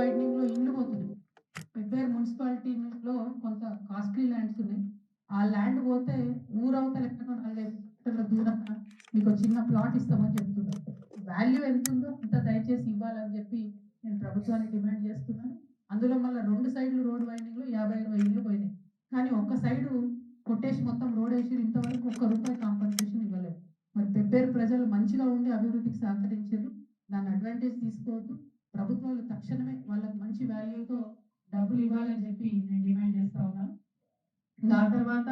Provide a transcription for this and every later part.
వైడనింగ్లో ఇల్లు పోతుంది పెబ్బేరు మున్సిపాలిటీలో కొంత కాస్ట్లీ ల్యాండ్స్ ఉన్నాయి. ఆ ల్యాండ్ పోతే ఊరవతల ఎక్కడో నలభై మీటర్ల దూరంగా మీకు చిన్న ప్లాట్ ఇస్తామని చెప్తున్నారు. వాల్యూ ఎంత ఉందో అంత దయచేసి ఇవ్వాలని చెప్పి నేను ప్రభుత్వానికి డిమాండ్ చేస్తున్నాను. అందులో మళ్ళీ రెండు సైడ్లు రోడ్ వైండింగ్లో యాభై ఇరవై ఇల్లు పోయినాయి. కానీ ఒక సైడు కొట్టేసి మొత్తం రోడ్ వేసి ఇంతవరకు ఒక్క రూపాయి కాంపన్సేషన్ ఇవ్వలేదు. మరి పెబ్బేరు ప్రజలు మంచిగా ఉండి అభివృద్ధికి సహకరించారు. దాన్ని అడ్వాంటేజ్ తీసుకోవద్దు. ప్రభుత్వాలు తక్షణమే వాళ్ళకి మంచి వాల్యూతో డబ్బులు ఇవ్వాలని చెప్పి నేను డిమాండ్ చేస్తా ఉన్నాను దాని తర్వాత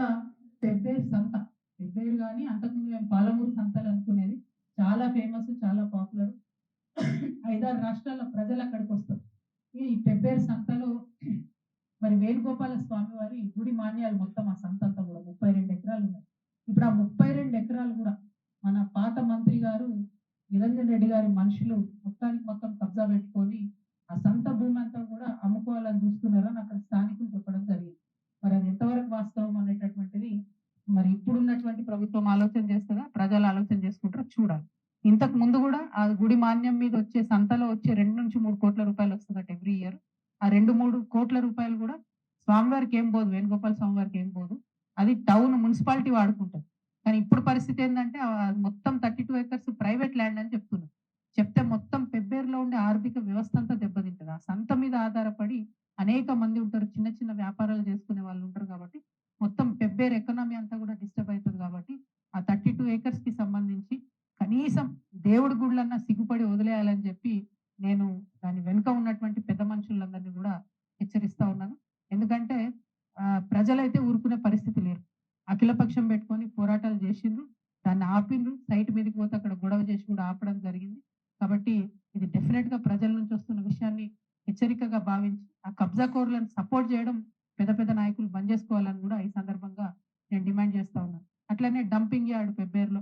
పెబ్బేరు సంత. పెబ్బేరు కానీ అంతకుముందు మేము పాలమూరు సంతలు అనుకునేది. చాలా ఫేమస్ చాలా పాపులర్. ఐదారు రాష్ట్రాల ప్రజలు అక్కడికి వస్తారు. ఈ పెబ్బేరు సంతలో మరి వేణుగోపాల స్వామి వారి గుడి మాన్యాలు మొత్తం ఆ సంత అంతా కూడా ముప్పై రెండు ఎకరాలు ఉన్నాయి. ఇప్పుడు ఆ ముప్పై రెండు ఎకరాలు కూడా మన పాత మంత్రి గారు నిరంజన్ రెడ్డి గారి మనుషులు మొత్తానికి మొత్తం కబ్జా పెట్టుకొని ఆ సంత భూమి అంతా కూడా అమ్ముకోవాలని చూస్తున్నారని అక్కడ స్థానికులు చెప్పడం జరిగింది. మరి అది ఎంతవరకు వాస్తవం అనేటటువంటిది మరి ఇప్పుడున్నటువంటి ప్రభుత్వం ఆలోచన చేస్తుందా? ప్రజలు ఆలోచన చేసుకుంటారో? చూడాలి. ఇంతకు ముందు కూడా ఆ గుడి మాన్యం మీద వచ్చే సంతలో వచ్చే రెండు నుంచి మూడు కోట్ల రూపాయలు వస్తుందట ఎవ్రీ ఇయర్. ఆ రెండు మూడు కోట్ల రూపాయలు కూడా స్వామివారికి ఏం పోదు వేణుగోపాల స్వామివారికి ఏం పోదు అది టౌన్ మున్సిపాలిటీ వాడుకుంటారు కానీ ఇప్పుడు పరిస్థితి ఏంటంటే మొత్తం thirty two acres private land అని చెప్తున్నారు. చెప్తే మొత్తం పెబ్బేరులో ఉండే ఆర్థిక వ్యవస్థ అంతా దెబ్బతింటది. ఆ సంత మీద ఆధారపడి అనేక మంది ఉంటారు. చిన్న చిన్న వ్యాపారాలు చేసుకునే వాళ్ళు ఉంటారు కాబట్టి మొత్తం పెబ్బేరు ఎకనామీ అంతా కూడా డిస్టర్బ్ అవుతుంది కాబట్టి ఆ థర్టీ టూ ఏకర్స్కి సంబంధించి కనీసం దేవుడి గుళ్ళన్నా సిగ్గుపడి వదిలేయాలని చెప్పి నేను దాని వెనుక ఉన్నటువంటి పెద్ద మనుషులందరినీ కూడా హెచ్చరిస్తా ఉన్నాను. ఎందుకంటే ఆ, ప్రజలైతే ఊరుకునే పరిస్థితి లేరు. అఖిలపక్షం పెట్టుకొని పోరాటాలు చేసిండ్రు. దాన్ని ఆపిండ్రు. సైట్ మీదకి పోతే అక్కడ గొడవ చేసి కూడా ఆపడం జరిగింది. కాబట్టి ఇది డెఫినెట్గా ప్రజల నుంచి వస్తున్న విషయాన్ని హెచ్చరికగా భావించి ఆ కబ్జా కోర్లను సపోర్ట్ చేయడం పెద్ద పెద్ద నాయకులు బంద్ చేసుకోవాలని కూడా ఈ సందర్భంగా నేను డిమాండ్ చేస్తా ఉన్నాను. అట్లనే డంపింగ్ యార్డ్ పెబ్బేరులో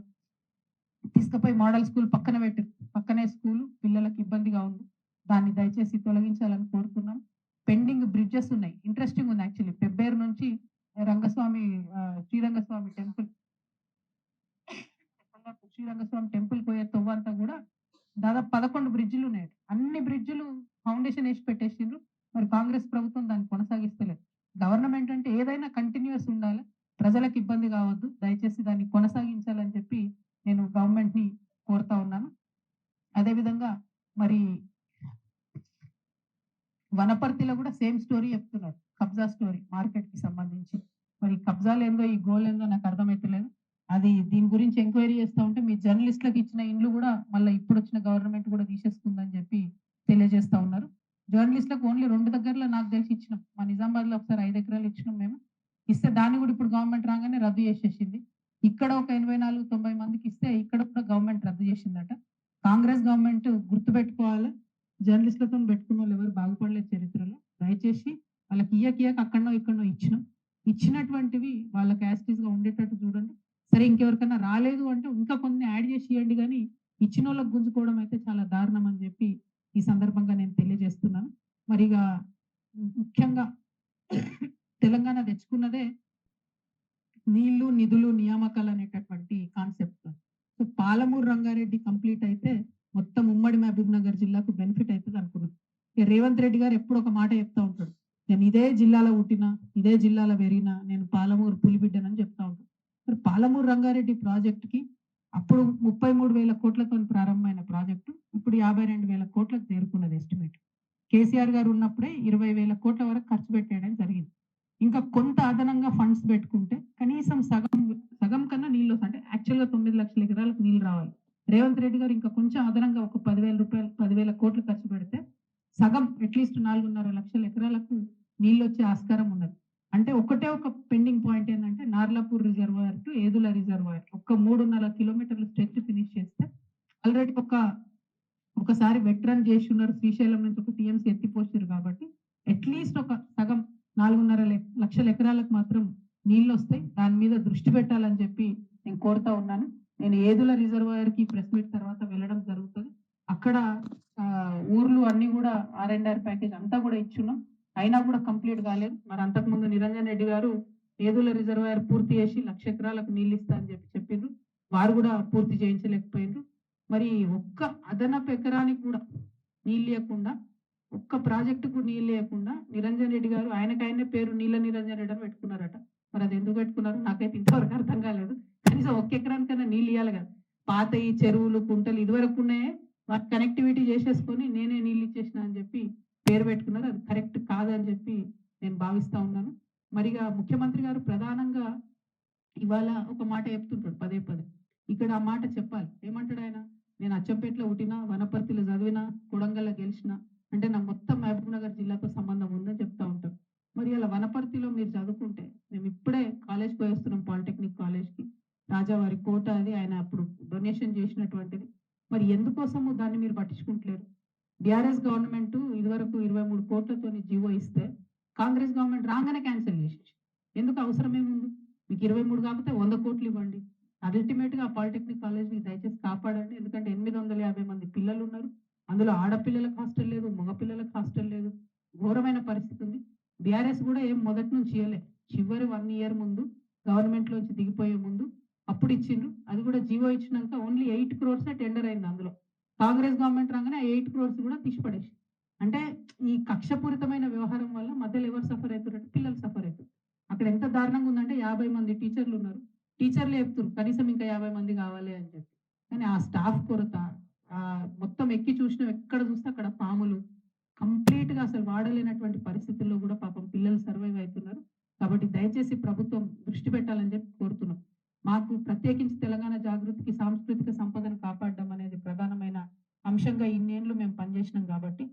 తీసుకుపోయి మోడల్ స్కూల్ పక్కన పెట్టి పక్కనే స్కూల్ పిల్లలకు ఇబ్బందిగా ఉంది. దాన్ని దయచేసి తొలగించాలని కోరుతున్నాం పెండింగ్ బ్రిడ్జెస్ ఉన్నాయి. ఇంట్రెస్టింగ్ ఉంది యాక్చువల్లీ పెబ్బేరు నుంచి రంగస్వామి శ్రీరంగస్వామి టెంపుల్ శ్రీరంగస్వామి టెంపుల్ పోయే తొవ్వంతా కూడా దాదాపు పదకొండు బ్రిడ్జిలు ఉన్నాయి అన్ని బ్రిడ్జిలు ఫౌండేషన్ వేసి పెట్టేసిండ్రు. మరి కాంగ్రెస్ ప్రభుత్వం దాన్ని కొనసాగిస్తలేదు. గవర్నమెంట్ అంటే ఏదైనా కంటిన్యూస్ ఉండాలి. ప్రజలకు ఇబ్బంది కావద్దు. దయచేసి దాన్ని కొనసాగించాలని చెప్పి నేను గవర్నమెంట్ని కోరుతా ఉన్నాను. అదేవిధంగా మరి వనపర్తిలో కూడా సేమ్ స్టోరీ చెప్తున్నారు. కబ్జా స్టోరీ మార్కెట్కి సంబంధించి. మరి కబ్జాలు ఏందో ఈ గోల్ ఏందో నాకు అర్థమైతలేదు. అది దీని గురించి ఎంక్వైరీ చేస్తా ఉంటే మీ జర్నలిస్టులకు ఇచ్చిన ఇండ్లు కూడా మళ్ళీ ఇప్పుడు వచ్చిన గవర్నమెంట్ కూడా తీసేసుకుందని చెప్పి తెలియజేస్తా ఉన్నారు. జర్నలిస్టులకు ఓన్లీ రెండు దగ్గరలో నాకు తెలిసి ఇచ్చినాం. మా నిజామాబాద్లో ఒకసారి ఐదు ఎకరాలు ఇచ్చినాం మేము. ఇస్తే దాన్ని కూడా ఇప్పుడు గవర్నమెంట్ రాగానే రద్దు చేసేసింది. ఇక్కడ ఒక ఎనభై నాలుగు తొంభై మందికి ఇస్తే ఇక్కడ కూడా గవర్నమెంట్ రద్దు చేసిందట. కాంగ్రెస్ గవర్నమెంట్ గుర్తు పెట్టుకోవాలి జర్నలిస్టులతో పెట్టుకున్న వాళ్ళు ఎవరు బాగుపడలేదు చరిత్రలో. దయచేసి వాళ్ళకి ఇయ్యకి ఇయ్యక అక్కడనో ఇక్కడనో ఇచ్చినాం. ఇచ్చినటువంటివి వాళ్ళ క్యాస్టీస్గా ఉండేటట్టు చూడండి. సరే ఇంకెవరికైనా రాలేదు అంటే ఇంకా కొన్ని యాడ్ చేసి ఇవ్వండి కానీ ఇచ్చిన వాళ్ళకి గుంజుకోవడం అయితే చాలా దారుణం అని చెప్పి ఈ సందర్భంగా నేను తెలియజేస్తున్నాను. మరిగా ముఖ్యంగా తెలంగాణ తెచ్చుకున్నదే నీళ్ళు నిధులు నియామకాలు అనేటటువంటి concept. So Palamuru Rangareddy complete అయితే మొత్తం ఉమ్మడి మహబూబ్ నగర్ జిల్లాకు బెనిఫిట్ అవుతుంది అనుకున్నాం రేవంత్ రెడ్డి గారు ఎప్పుడు ఒక మాట చెప్తా ఉంటాడు. నేను ఇదే జిల్లాలో పుట్టినా ఇదే జిల్లాలో పెరిగినా నేను పాలమూరు పులిబిడ్డనని చెప్తా ఉంటాను మరి పాలమూరు రంగారెడ్డి ప్రాజెక్టుకి అప్పుడు ముప్పై మూడు వేల కోట్లతో ప్రారంభమైన ప్రాజెక్టు ఇప్పుడు యాభై రెండు వేల కోట్లకు చేరుకున్నది ఎస్టిమేట్ కేసీఆర్ గారు ఉన్నప్పుడే ఇరవై వేల కోట్ల వరకు ఖర్చు పెట్టేయడం జరిగింది. ఇంకా కొంత అదనంగా ఫండ్స్ పెట్టుకుంటే కనీసం సగం సగం కన్నా నీళ్ళు అంటే యాక్చువల్గా తొమ్మిది లక్షల ఎకరాలకు నీళ్ళు రావాలి. రేవంత్ రెడ్డి గారు ఇంకా కొంచెం అదనంగా ఒక పదివేల రూపాయలు పదివేల కోట్లు ఖర్చు పెడితే సగం అట్లీస్ట్ నాలుగున్నర లక్షల ఎకరాలకు నీళ్ళు వచ్చే ఆస్కారం ఉన్నది. అంటే ఒకటే ఒక పెండింగ్ పాయింట్ ఏంటంటే Narlapur reservoir to Yedula reservoir. ఒక మూడున్నర కిలోమీటర్ల స్ట్రెచ్ ఫినిష్ చేస్తే ఆల్రెడీ ఒక ఒకసారి వెట్రన్ చేసి ఉన్నారు. శ్రీశైలం నుంచి ఒక టీఎంసీ ఎత్తిపోసారు కాబట్టి అట్లీస్ట్ ఒక సగం నాలుగున్నర లక్షల ఎకరాలకు మాత్రం నీళ్ళు వస్తాయి దాని మీద దృష్టి పెట్టాలని చెప్పి నేను కోరుతా ఉన్నాను. నేను ఏదుల రిజర్వాయర్కి ప్రెస్ మీట్ తర్వాత వెళ్ళడం జరుగుతుంది. అక్కడ ఊర్లు అన్ని కూడా ఆర్ అండ్ ఆర్ ప్యాకేజ్ అంతా కూడా ఇచ్చున్నాం. అయినా కూడా కంప్లీట్ కాలేదు. మరి అంతకుముందు నిరంజన్ రెడ్డి గారు ఏదుల రిజర్వాయర్ పూర్తి చేసి లక్ష ఎకరాలకు నీళ్ళు ఇస్తా అని చెప్పి చెప్పిండ్రు. వారు కూడా పూర్తి చేయించలేకపోయిండ్రు. మరి ఒక్క అదనపు ఎకరానికి కూడా నీళ్ళు ఇవ్వకుండా ఒక్క ప్రాజెక్టుకు నీళ్ళు లేకుండా నిరంజన్ రెడ్డి గారు ఆయనకైనా పేరు నీళ్ళ నిరంజన్ రెడ్డి అని పెట్టుకున్నారట. మరి అది ఎందుకు పెట్టుకున్నారు? నాకైతే ఇంతవరకు అర్థం కాలేదు. కనీసం ఒక్క ఎకరానికైనా నీళ్ళు ఇవ్వాలి కదా. పాత ఈ చెరువులు కుంటలు ఇదివరకు ఉన్నాయే. వాటి కనెక్టివిటీ చేసేసుకొని నేనే నీళ్ళు ఇచ్చేసిన అని చెప్పి పేరు పెట్టుకున్నారు. అది కరెక్ట్ కాదని చెప్పి నేను భావిస్తా ఉన్నాను. మరిగా ముఖ్యమంత్రి గారు ప్రధానంగా ఇవాళ ఒక మాట చెప్తుంటాడు పదే పదే. ఇక్కడ ఆ మాట చెప్పాలి. ఏమంటాడు ఆయన? నేను అచ్చంపేటలో పుట్టినా వనపర్తిలో చదివినా కొడంగల్లో గెలిచిన అంటే నా మొత్తం మహబూబ్ నగర్ జిల్లాతో సంబంధం ఉందని చెప్తా ఉంటాం మరి అలా వనపర్తిలో మీరు చదువుకుంటే మేము ఇప్పుడే కాలేజ్ పోయి వస్తున్నాం పాలిటెక్నిక్ కాలేజ్కి. రాజావారి కోట అది ఆయన అప్పుడు డొనేషన్ చేసినటువంటిది. మరి ఎందుకోసము దాన్ని మీరు పట్టించుకుంటలేరు? బీఆర్ఎస్ గవర్నమెంట్ ఇదివరకు ఇరవై మూడు కోట్లతోని జీవో ఇస్తే కాంగ్రెస్ గవర్నమెంట్ రాగానే క్యాన్సిల్ చేసేసి. ఎందుకు అవసరమేముంది మీకు ఇరవై మూడు కాకపోతే వంద కోట్లు ఇవ్వండి. అల్టిమేట్ అల్టిమేట్గా పాలిటెక్నిక్ కాలేజ్ని దయచేసి కాపాడండి. ఎందుకంటే ఎనిమిది వందల యాభై మంది పిల్లలు ఉన్నారు. అందులో ఆడపిల్లలకు హాస్టల్ లేదు మగపిల్లలకు హాస్టల్ లేదు. ఘోరమైన పరిస్థితి ఉంది. బీఆర్ఎస్ కూడా ఏం మొదటి నుంచి ఇవ్వలే చివరి వన్ ఇయర్ ముందు గవర్నమెంట్లోంచి దిగిపోయే ముందు అప్పుడు ఇచ్చిండ్రు. అది కూడా జీవో ఇచ్చినాక ఓన్లీ ఎయిట్ క్రోర్స్ టెండర్ అయింది అందులో. కాంగ్రెస్ గవర్నమెంట్ రాగానే ఎయిట్ క్రోర్స్ కూడా తీసిపడేసి అంటే ఈ కక్షపూరితమైన వ్యవహారం వల్ల మధ్యలో ఎవరు సఫర్ అవుతారంటే పిల్లలు సఫర్ అవుతారు అక్కడ ఎంత దారుణంగా ఉందంటే యాభై మంది టీచర్లు ఉన్నారు. టీచర్లు చెప్తారు కనీసం ఇంకా యాభై మంది కావాలి అని చెప్పి. కానీ ఆ స్టాఫ్ కొరత ఆ మొత్తం ఎక్కి చూసిన ఎక్కడ చూస్తే అక్కడ పాములు. కంప్లీట్గా అసలు వాడలేనటువంటి పరిస్థితుల్లో కూడా పాపం పిల్లలు సర్వైవ్ అవుతున్నారు. కాబట్టి దయచేసి ప్రభుత్వం దృష్టి పెట్టాలని చెప్పి కోరుతున్నాం. మాకు ప్రత్యేకించి తెలంగాణ జాగృతికి సాంస్కృతిక సంపదను కాపాడు అంశంగా ఇన్నేళ్ళు మేము పనిచేసినాం కాబట్టి